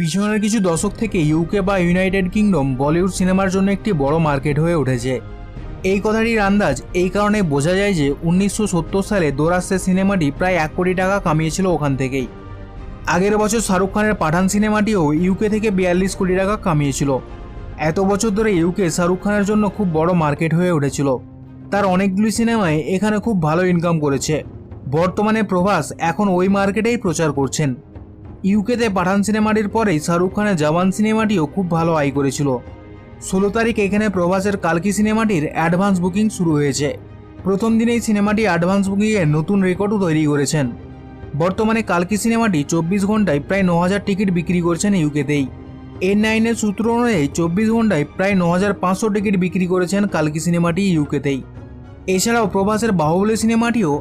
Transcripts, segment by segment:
পিছনের কিছু দশক থেকে ইউকে বা ইউনাইটেড কিংডম বলিউড সিনেমার জন্য একটি বড় মার্কেট হয়ে উঠেছে। এই কথাটির আন্দাজ এই কারণে বোঝা যায় যে উনিশশো সত্তর সালে দোরাস্তে সিনেমাটি প্রায় এক কোটি টাকা কামিয়েছিল ওখান থেকেই। আগের বছর শাহরুখ খানের পাঠান সিনেমাটিও ইউকে থেকে বিয়াল্লিশ কোটি টাকা কামিয়েছিল। এত বছর ধরে ইউকে শাহরুখ খানের জন্য খুব বড় মার্কেট হয়ে উঠেছিল। তার অনেকগুলি সিনেমায় এখানে খুব ভালো ইনকাম করেছে। বর্তমানে প্রভাস এখন ওই মার্কেটেই প্রচার করছেন। ইউকেতে পাঠান সিনেমাটির পরেই শাহরুখ খানের জওয়ান সিনেমাটিও খুব ভালো আয় করেছিল। ষোলো তারিখ এখানে প্রভাসের কালকি সিনেমাটির অ্যাডভান্স বুকিং শুরু হয়েছে। প্রথম দিনেই সিনেমাটি অ্যাডভান্স বুকিংয়ের নতুন রেকর্ডও তৈরি করেছেন। বর্তমানে কালকি সিনেমাটি চব্বিশ ঘন্টায় প্রায় ন হাজার টিকিট বিক্রি করছেন ইউকেতেই। এর নাইনের সূত্র অনুযায়ী চব্বিশ ঘন্টায় প্রায় ন হাজার পাঁচশো টিকিট বিক্রি করেছেন কালকি সিনেমাটি ইউকেতেই। এছাড়াও প্রভাসের বাহুবলী সিনেমাটিও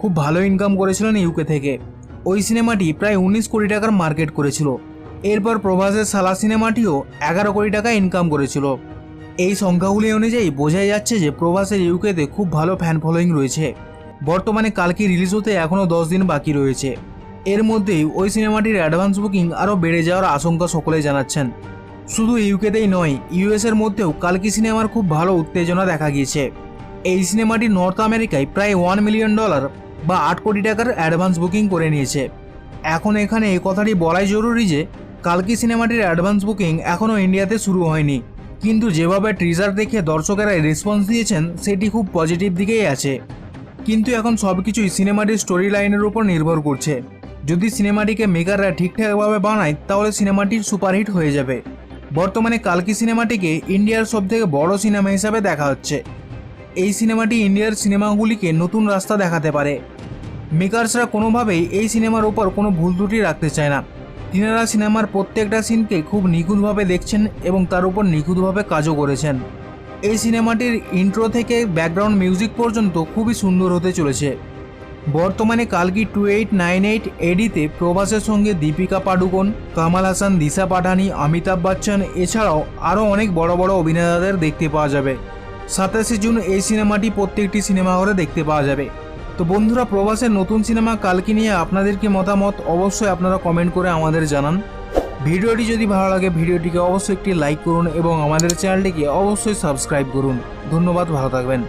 খুব ভালো ইনকাম করেছিলেন ইউকে থেকে। ওই সিনেমাটি প্রায় উনিশ কোটি টাকার মার্কেট করেছিল। এরপর প্রভাসের সালা সিনেমাটিও এগারো কোটি টাকা ইনকাম করেছিল। এই সংখ্যাগুলি অনুযায়ী বোঝাই যাচ্ছে যে প্রভাসের ইউকেতে খুব ভালো ফ্যান ফলোয়িং রয়েছে। বর্তমানে কালকে রিলিজ হতে এখনও দশ দিন বাকি রয়েছে। এর মধ্যেই ওই সিনেমাটির অ্যাডভান্স বুকিং আরও বেড়ে যাওয়ার আশঙ্কা সকলেই জানাচ্ছেন। শুধু ইউকেতেই নয় ইউএসের মধ্যেও কালকি সিনেমার খুব ভালো উত্তেজনা দেখা গিয়েছে। এই সিনেমাটি নর্থ আমেরিকায় প্রায় ওয়ান মিলিয়ন ডলার বা আট কোটি টাকার অ্যাডভান্স বুকিং করে নিয়েছে। এখন এখানে এই কথাটি বলাই জরুরি যে, কালকি সিনেমাটির অ্যাডভান্স বুকিং এখনও ইন্ডিয়াতে শুরু হয়নি। কিন্তু যেভাবে ট্রিজার দেখে দর্শকেরা রেসপন্স দিয়েছেন, সেটি খুব পজিটিভ দিকেই আছে। কিন্তু এখন সব কিছুই সিনেমাটির স্টোরি লাইনের উপর নির্ভর করছে। যদি সিনেমাটিকে মেকাররা ঠিকঠাকভাবে বানায়, তাহলে সিনেমাটি সুপারহিট হয়ে যাবে। বর্তমানে কালকি সিনেমাটিকে ইন্ডিয়ার সবথেকে বড় সিনেমা হিসাবে দেখা হচ্ছে। এই সিনেমাটি ইন্ডিয়ার সিনেমাগুলিকে নতুন রাস্তা দেখাতে পারে। মেকার্সরা কোনোভাবেই এই সিনেমার ওপর কোনো ভুল ত্রুটি রাখতে চায় না। তিনারা সিনেমার প্রত্যেকটা সিনকে খুব নিখুঁতভাবে দেখছেন এবং তার উপর নিখুঁতভাবে কাজও করেছেন। এই সিনেমাটির ইন্ট্রো থেকে ব্যাকগ্রাউন্ড মিউজিক পর্যন্ত খুবই সুন্দর হতে চলেছে। বর্তমানে কালকি টু এইট নাইন এইট এডিতে প্রভাসের সঙ্গে দীপিকা পাডুকোন, কামাল হাসান, দিশা পাঠানি, অমিতাভ বচ্চন, এছাড়াও আরও অনেক বড় বড় অভিনেতাদের দেখতে পাওয়া যাবে। সাতাশে জুন এই সিনেমাটি প্রত্যেকটি সিনেমা ঘরে দেখতে পাওয়া যাবে। তো বন্ধুরা প্রবাসের নতুন সিনেমা কালকে নিয়ে আপনাদেরকে মতামত অবশ্যই আপনারা কমেন্ট করে আমাদের জানান। ভিডিওটি যদি ভালো লাগে, ভিডিওটিকে অবশ্যই একটি লাইক করুন এবং আমাদের চ্যানেলটিকে অবশ্যই সাবস্ক্রাইব করুন। ধন্যবাদ, ভালো থাকবেন।